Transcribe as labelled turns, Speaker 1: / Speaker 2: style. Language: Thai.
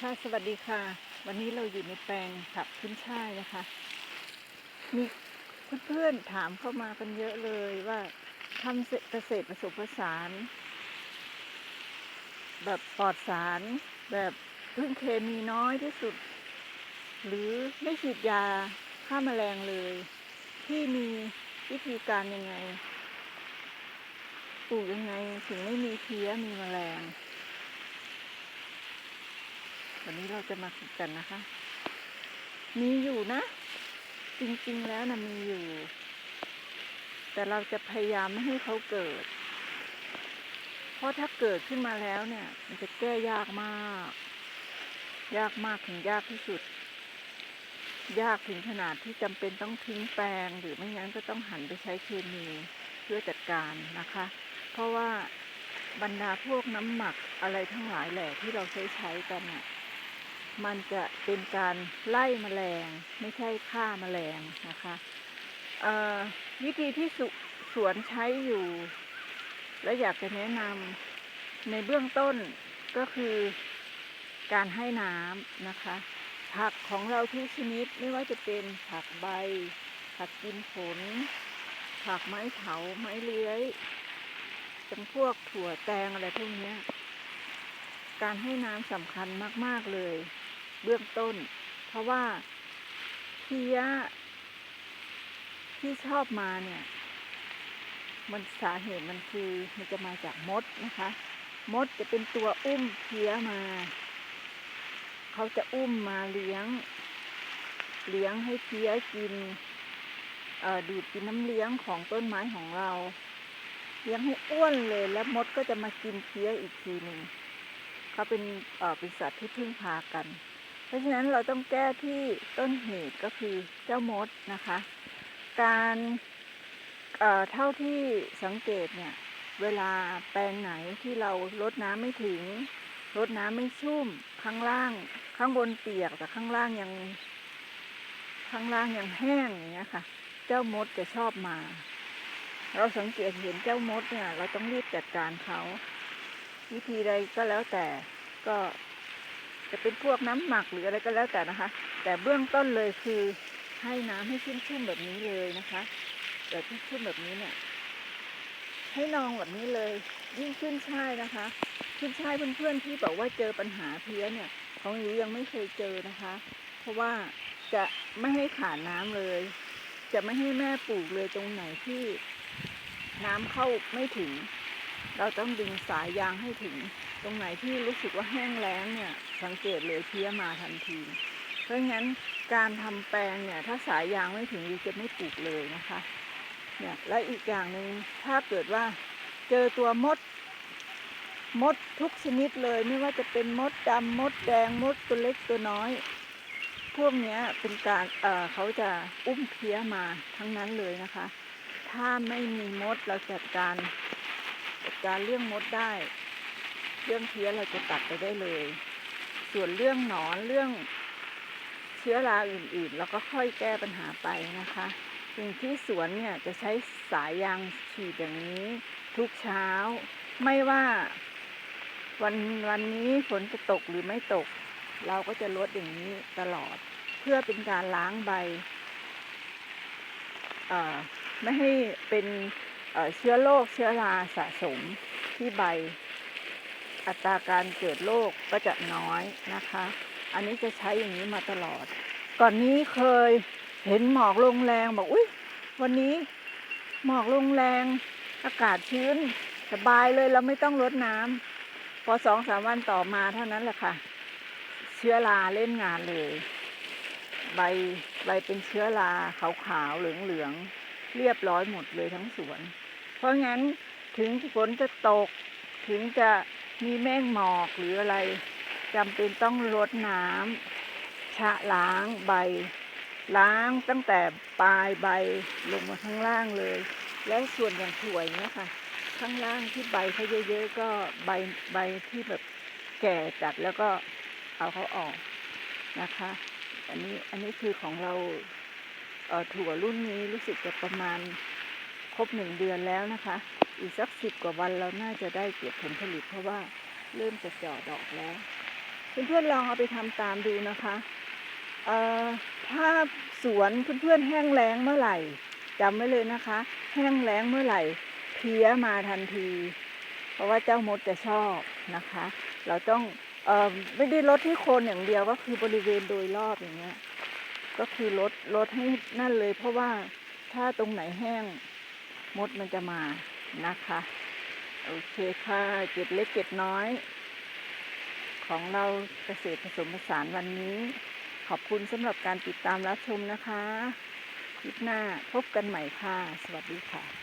Speaker 1: ค่ะสวัสดีค่ะ วันนี้เราอยู่ในแปลงผักขึ้นช่ายนะคะ มีเพื่อนๆถามเข้ามากันเยอะเลยว่าทำเกษตรผสมผสาน แบบปลอดสารแบบพึ่งเคมีน้อยที่สุด หรือไม่ฉีดยาฆ่าแมลงเลย ที่มีวิธีการยังไงปลูกยังไงถึงไม่มีเพี้ยมีแมลง วันนี้เราจะมาคุยกันนะคะ มีอยู่นะ จริงๆแล้วนะมีอยู่ แต่เราจะพยายามไม่ให้เขาเกิด เพราะถ้าเกิดขึ้นมาแล้วเนี่ย มันจะแก้ยากมาก ยากมากถึงยากที่สุด ยากถึงขนาดที่จำเป็นต้องทิ้งแปลง หรือไม่งั้นก็ต้องหันไปใช้เคมีเพื่อจัดการนะคะ เพราะว่าบรรดาพวกน้ำหมักอะไรทั้งหลายแหล่ที่เราใช้ใช้กันเนี่ย มันจะเป็นการไล่แมลง ไม่ใช่ฆ่าแมลงนะคะวิธีที่สสวนใช้อยู่ และอยากจะแนะนำในเบื้องต้นก็คือการให้น้ำนะคะ ผักของเราทุกชนิดไม่ว่าจะเป็นผักใบ ผักกินผล ผักไม้เถาไม้เลื้อยจำพวกถั่วแตงอะไรพวกนี้การให้น้ำสำคัญมาก ๆ เลย เบื้องต้น เพราะว่าเพี้ยที่ชอบมาเนี่ย มันสาเหตุมันคือมันจะมาจากมดนะคะ มดจะเป็นตัวอุ้มเพี้ยมา เขาจะอุ้มมาเลี้ยง เลี้ยงให้เพี้ยกินดูดกินน้ำเลี้ยงของต้นไม้ของเรา เลี้ยงให้อ้วนเลยแล้วมดก็จะมากินเพี้ยอีกทีหนึ่งเขาเป็นเป็นสัตว์ที่พึ่งพากัน เพราะฉะนั้นเราต้องแก้ที่ต้นเหตุก็คือเจ้ามดนะคะ การเเท่าที่สังเกตเนี่ย เวลาแปลงไหนที่เราลดน้ำไม่ถึงลดน้ำไม่ชุ่มข้างล่าง ข้างบนเปียกแต่ข้างล่างยัง ข้างล่างยังแห้งอย่างเงี้ยค่ะ เจ้ามดจะชอบมา เราสังเกตเห็นเจ้ามดเนี่ย เราต้องรีบจัดการเขา วิธีใดก็แล้วแต่ก็ จะเป็นพวกน้ำหมักหรืออะไรก็แล้วแต่นะคะ แต่เบื้องต้นเลยคือให้น้ำให้ชุ่มๆแบบนี้เลยนะคะแบบที่ชุ่มแบบนี้เนี่ย ให้นองแบบนี้เลย ยิ่งขึ้นช่ายนะคะ ขึ้นช่ายเพื่อนๆที่บอกว่าเจอปัญหาเพี้ยเนี่ย ของหนูยังไม่เคยเจอนะคะ เพราะว่าจะไม่ให้ขาดน้ำเลย จะไม่ให้แม่ปลูกเลยตรงไหนที่น้ำเข้าไม่ถึง เราต้องดึงสายยางให้ถึง ตรงไหนที่รู้สึกว่าแห้งแล้งเนี่ย สังเกตเลยเพี้ยมาทันที เพราะงั้นการทำแปลงเนี่ยถ้าสายยางไม่ถึงดีจะไม่ปลูกเลยนะคะ เนี่ยและอีกอย่างหนึ่งถ้าเกิดว่าเจอตัวมด มดทุกชนิดเลยไม่ว่าจะเป็นมดดำมดแดงมดตัวเล็กตัวน้อย พวกเนี้ยเป็นการเเขาจะอุ้มเพี้ยมาทั้งนั้นเลยนะคะ ถ้าไม่มีมดเราจัดการ จัดการเรื่องมดได้ เรื่องเพี้ยเราจะตัดไปได้เลย ส่วนเรื่องหนอนเรื่องเชื้อราอื่นๆ เราก็ค่อยแก้ปัญหาไปนะคะสิ่งที่สวนเนี่ยจะใช้สายยางฉีดอย่างนี้ ทุกเช้า ไม่ว่าวันวันนี้ฝนจะตกหรือไม่ตก เราก็จะลดอย่างนี้ตลอด เพื่อเป็นการล้างใบไม่ให้เป็น เชื้อโรคเชื้อราสะสมที่ใบ อัตราการเกิดโรคก็จะน้อยนะคะ อันนี้จะใช้อย่างนี้มาตลอด ก่อนนี้เคยเห็นหมอกลงแรงบอกอุ้ยวันนี้หมอกลงแรง อากาศชื้นสบายเลยเราไม่ต้องรดน้ำพอสองสามวันต่อมาเท่านั้นแหละค่ะ เชื้อราเล่นงานเลย ใบใบเป็นเชื้อราขาวๆเหลืองๆเรียบร้อยหมดเลยทั้งสวน เพราะงั้นถึงฝนจะตก ถึงจะมีเมฆหมอกหรืออะไรจำเป็นต้องรดน้ำชะล้างใบ ล้างตั้งแต่ปลายใบลงมาข้างล่างเลย แล้วส่วนอย่างถั่วยเนี้ยค่ะ ข้างล่างที่ใบเขาเยอะๆก็ใบใบที่แบบแก่จัดแล้วก็เอาเขาออกนะคะ อันนี้อันนี้คือของเราเอ่อถั่วรุ่นนี้รู้สึกจะประมาณ รบหนึ่งเดือนแล้วนะคะ อีกสักสิบกว่าวันเราน่าจะได้เก็บผลผลิตเพราะว่าเริ่มจะเจาะดอกแล้ว เพื่อนๆลองเอาไปทำตามดูนะคะถ้าสวนเพื่อนๆแห้งแล้งเมื่อไหร่จำไว้เลยนะคะ แห้งแล้งเมื่อไหร่เพี้ยมาทันที เพราะว่าเจ้ามดจะชอบนะคะ เราต้องออไม่ได้ลดที่โคนอย่างเดียวก็คือบริเวณโดยรอบอย่างเงี้ยก็คือลดลดให้นั่นเลย เพราะว่าถ้าตรงไหนแห้ง มดมันจะมานะคะ โอเคค่ะเก็ดเล็กเก็ดน้อย ของเราเกษตรผสมผสานวันนี้ ขอบคุณสำหรับการติดตามรับชมนะคะ คลิปหน้าพบกันใหม่ค่ะ สวัสดีค่ะ